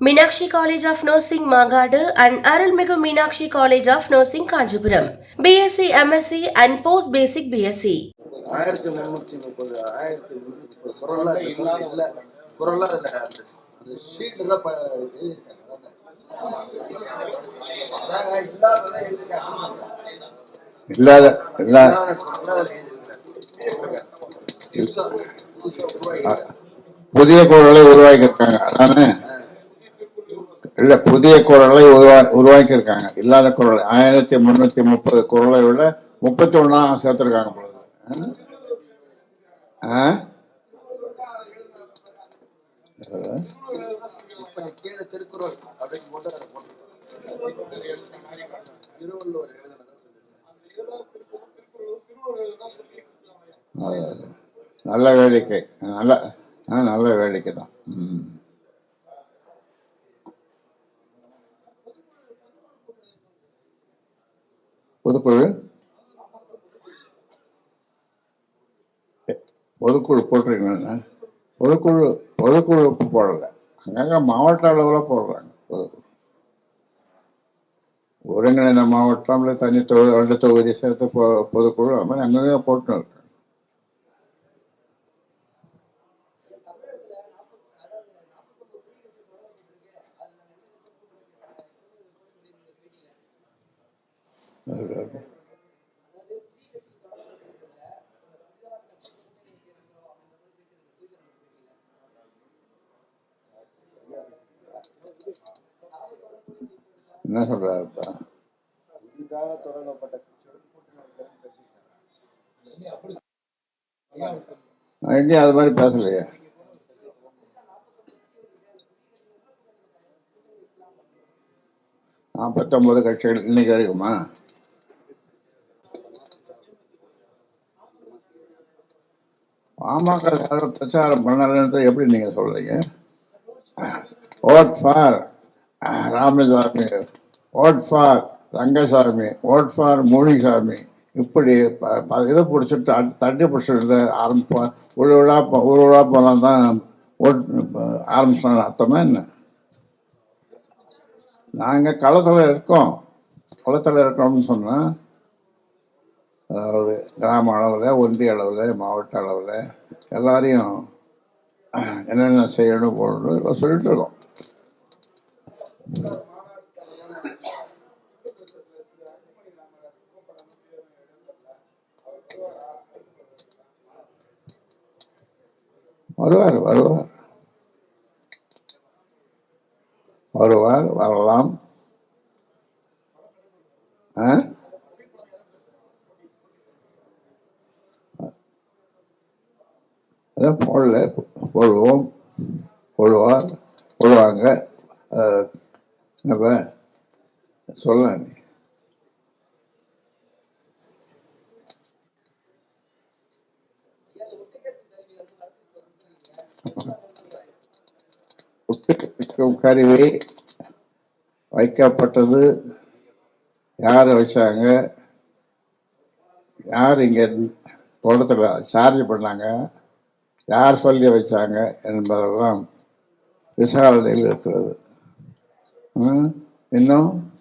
Meenakshi College of Nursing Magadu and Arulmigu Meenakshi College of Nursing Kanchipuram. BSc, MSc and Post Basic BSc. ஆயிரத்தி முந்நூற்றி முப்பது ஆயிரத்தி முந்நூற்றி முப்பது குரல்ல இல்ல. குரல்ல அதுல அந்த இல்லாத புதிய குரலை உருவாக்கியிருக்காங்க. அதானே? விட புதிய குரலை உருவா உருவாக்கி இருக்காங்க இல்லாத குரல். ஆயிரத்தி முன்னூத்தி முப்பது குரலை விட முப்பத்தி ஒன்னா சேர்த்திருக்காங்க பொழுது நல்ல வேடிக்கை. நல்ல நல்ல வேடிக்கை தான். பொதுக்குழு? பொதுக்குழு போட்டிருக்கீங்களா பொதுக்குழு பொதுக்குழு போடலை. அங்கங்க மாவட்ட அளவில் போடுறாங்க பொதுக்குழு. ஒருங்கிணைந்த மாவட்டம்ல தனி தொகுதி ரெண்டு தொகுதி சேர்த்து பொதுக்குழு அது மாதிரி அங்கங்க போட்டு இருக்காங்க அது, என்ன சொல்றாருப்பா? புதிதாக தொடங்கப்பட்ட கட்சியோட எங்கேயும் அது மாதிரி பேசலையே. நாற்பத்தொன்பது கட்சிகள் இன்னைக்கு வரைக்குமா? பாமக யாரும் பிரச்சாரம் பண்ணலன்றது எப்படி நீங்க சொல்றீங்க? Vote for Ramasamy vote for Rangasamy vote for Monisamy இப்படி ப- ப- இதை பிடிச்சிட்டு தட்டி பிடிச்சிட்டு ஆரம்பிப்போம் ஒரு விழா ஒரு விழா போனால் தான் ஓட் ஆரம்பிச்சோம் அர்த்தமா என்ன? நாங்கள் களத்தில் இருக்கோம். களத்தில் இருக்கோம்னு சொன்னால் அதாவது கிராம அளவில் ஒன்றிய அளவில் மாவட்ட அளவில் எல்லாரையும் என்னென்ன செய்யணும் போடணும் சொல்லிட்டு இருக்கோம். வருவார் வருவார். வருவார் வரலாம். ஆ? அதான் போடல. போடுவோம். போடுவார் போடுவாங்க. நம்ம சொல்லலாம் நீ. புட்டுக்கும் கருவி. வைக்கப்பட்டது. யார் வச்சாங்க? யார் இங்கே தோட்டத்தில் சார்ஜ் பண்ணாங்க? யார் சொல்லி வச்சாங்க என்பதெல்லாம் விசாரணையில் இருக்கிறது. இன்னும்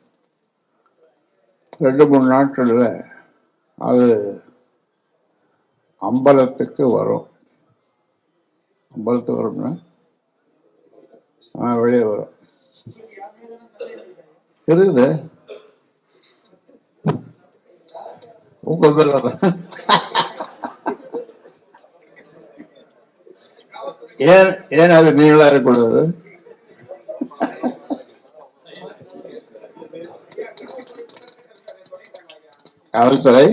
ரெண்டு மூணு நாட்களில் அது அம்பலத்துக்கு வரும். அம்பலத்துக்கு வரும்னா? ஆ வெளியே வரும். இருக்குது. உங்கள் பேர் ஏன் ஏன் அது நீங்களா இருக்கக்கூடாது? காவல்துறை?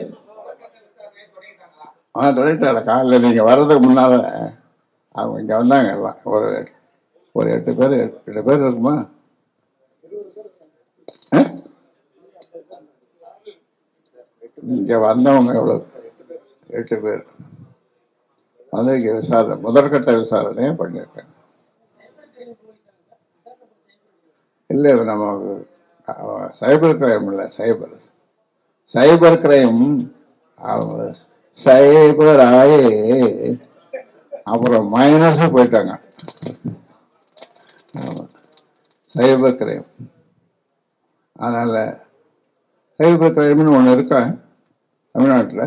ஆ தொடங்கிட்டாங்க காலையில் நீங்கள் வர்றதுக்கு முன்னால அவங்க இங்கே வந்தாங்க எல்லாம் ஒரு ஒரு எட்டு பேர் எட்டு பேர் இருக்குமா? இங்கே வந்தவங்க எவ்வளோ எட்டு பேர். வந்து விசாரணை முதற்கட்ட விசாரணையை பண்ணியிருக்கேன். இல்லை நம்ம சைபர் கிரைம் இல்லை சைபர். சைபர் கிரைம் அவங்க சைபர் ஆகி அப்புறம் மைனஸும் போயிட்டாங்க. Cyber crime. அதனால் சைபர் கிரைம்னு ஒன்று இருக்கா? தமிழ்நாட்டில்?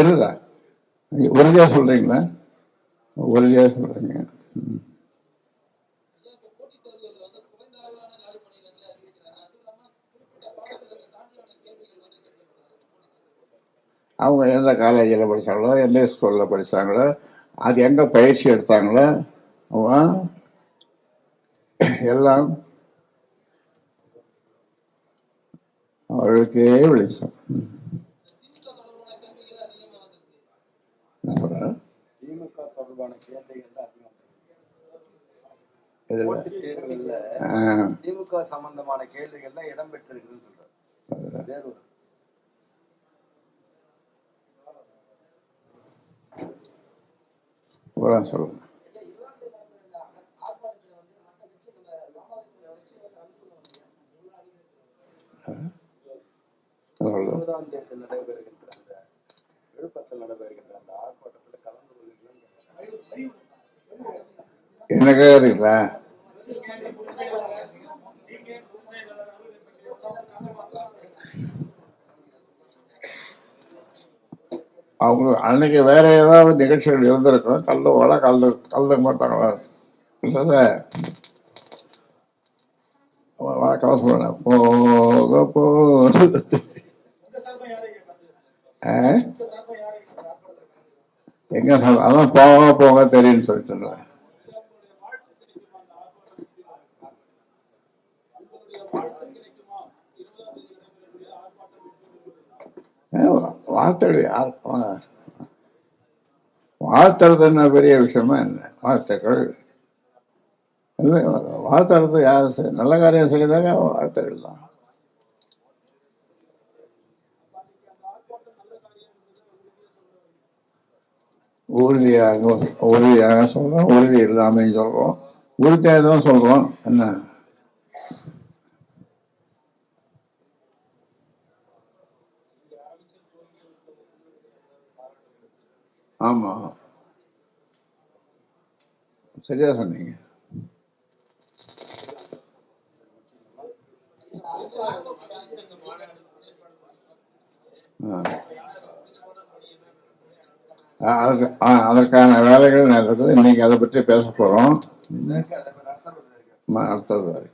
இருந்தா உறுதியாக சொல்கிறீங்களா உறுதியாக சொல்கிறீங்க அவங்க எந்த காலேஜில் படித்தாங்களோ எந்த ஸ்கூலில் படித்தாங்களோ அது எங்கே பயிற்சி எடுத்தாங்களோ அவன் எல்லாம் அவர்களுக்கே வெளிச்சம். திமுக தொடர்பான கேள்விகள் தான் அதிகம் ஆ. திமுக சம்பந்தமான கேள்விகள் தான் தேர்வு பூரா சொல்லுங்க. சொல்லுங்க இருபதாம் தேதி நடைபெறுகின்ற அந்த நடைபெறுகின்ற அந்த ஆர்ப்பாட்டத்தில் கலந்து கொள்வீங்களான்னு என்ன கேட்குறீங்களா அவங்க அன்னைக்கு வேற ஏதாவது நிகழ்ச்சிகள் இருந்திருக்கும் கல்லுவாடா கலந்து கலந்துக்க மாட்டாங்களா இல்லை வழக்கம் சொல்லணும் போக போ எங்க அதான் போக போக தெரியும்னு சொல்லிட்டு வாழ்த்தல் யார் வா- வாழ்த்துறது என்ன பெரிய விஷயமா என்ன? வாழ்த்துக்கள் இல்லை வாழ்த்துறது யார் செய்- நல்ல காரியம் செய்தாங்க வாழ்த்துக்கள் தான். உறுதியாக உறுதியாக சொல்கிறோம் உறுதி இல்லாமல் சொல்றோம். உறுதியாக தான் சொல்றோம். என்ன? ஆமா. சரியா சொன்னீங்க. ஆ. அதற்கான வேலைகள் நடக்குது. இன்னைக்கு அதை பற்றி பேச போறோம். அடுத்தது வரை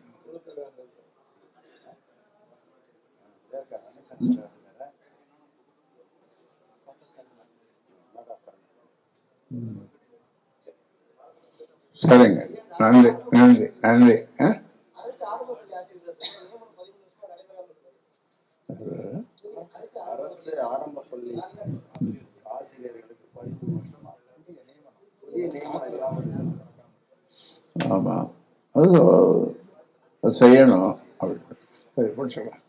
சரிங்க. நன்றி நன்றி நன்றி. அரசு ஆரம்ப பள்ளி ஆசிரியர் நியமனம் ஆமா அது செய்யணும். அப்படி. சரி பிடிச்சிக்கலாம்